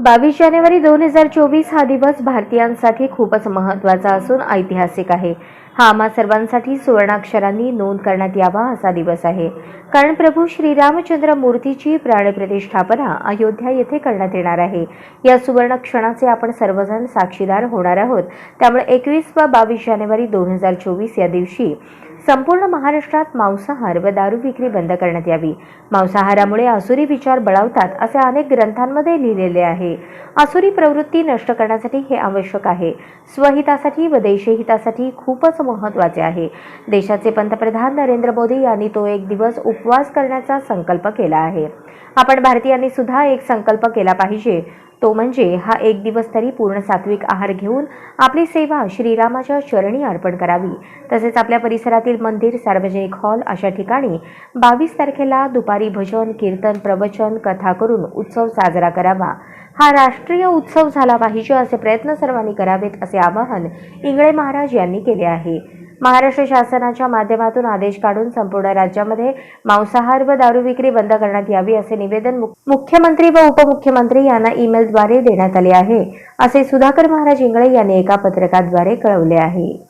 बावीस जानेवारी दोन हजार चोवीस हा दिवस भारतीयांसाठी खूपच महत्त्वाचा असून ऐतिहासिक आहे. हा आम्हा सर्वांसाठी सुवर्णाक्षरांनी नोंद करण्यात यावा असा दिवस आहे. कारण प्रभू श्रीरामचंद्र मूर्तीची प्राणप्रतिष्ठापना अयोध्या येथे करण्यात येणार आहे. या सुवर्ण क्षणाचे आपण सर्वजण साक्षीदार होणार आहोत. त्यामुळे एकवीस व बावीस जानेवारी दोन हजार चोवीस या दिवशी संपूर्ण महाराष्ट्रात मांसाहार व दारू विक्री बंद करण्यात यावी. मांसाहारामुळे आसुरी विचार बळावतात असे अनेक ग्रंथांमध्ये लिहिलेले आहे. आसुरी प्रवृत्ती नष्ट करण्यासाठी हे आवश्यक आहे. स्वहितासाठी व देशहितासाठी खूपच महत्त्वाचे आहे. देशाचे पंतप्रधान नरेंद्र मोदी यांनी तो एक दिवस उपवास करण्याचा संकल्प केला आहे. आपण भारतीयांनी सुद्धा एक संकल्प केला पाहिजे. तो म्हणजे हा एक दिवस तरी पूर्ण सात्विक आहार घेऊन आपली सेवा श्रीरामाच्या चरणी अर्पण करावी. तसेच आपल्या परिसरातील मंदिर सार्वजनिक हॉल अशा ठिकाणी बावीस तारखेला दुपारी भजन कीर्तन प्रवचन कथा करून उत्सव साजरा करावा. हा राष्ट्रीय उत्सव झाला पाहिजे असे प्रयत्न सर्वांनी करावेत असे आवाहन इंगळे महाराज यांनी केले आहे. महाराष्ट्र शासनाच्या माध्यमातून आदेश काढून संपूर्ण राज्यामध्ये मांसाहार व दारू विक्री बंद करण्यात यावी असे निवेदन मुख्यमंत्री व उपमुख्यमंत्री यांना ईमेलद्वारे देण्यात आले आहे. असे सुधाकर महाराज इंगळे यांनी एका पत्रकाद्वारे कळवले आहे.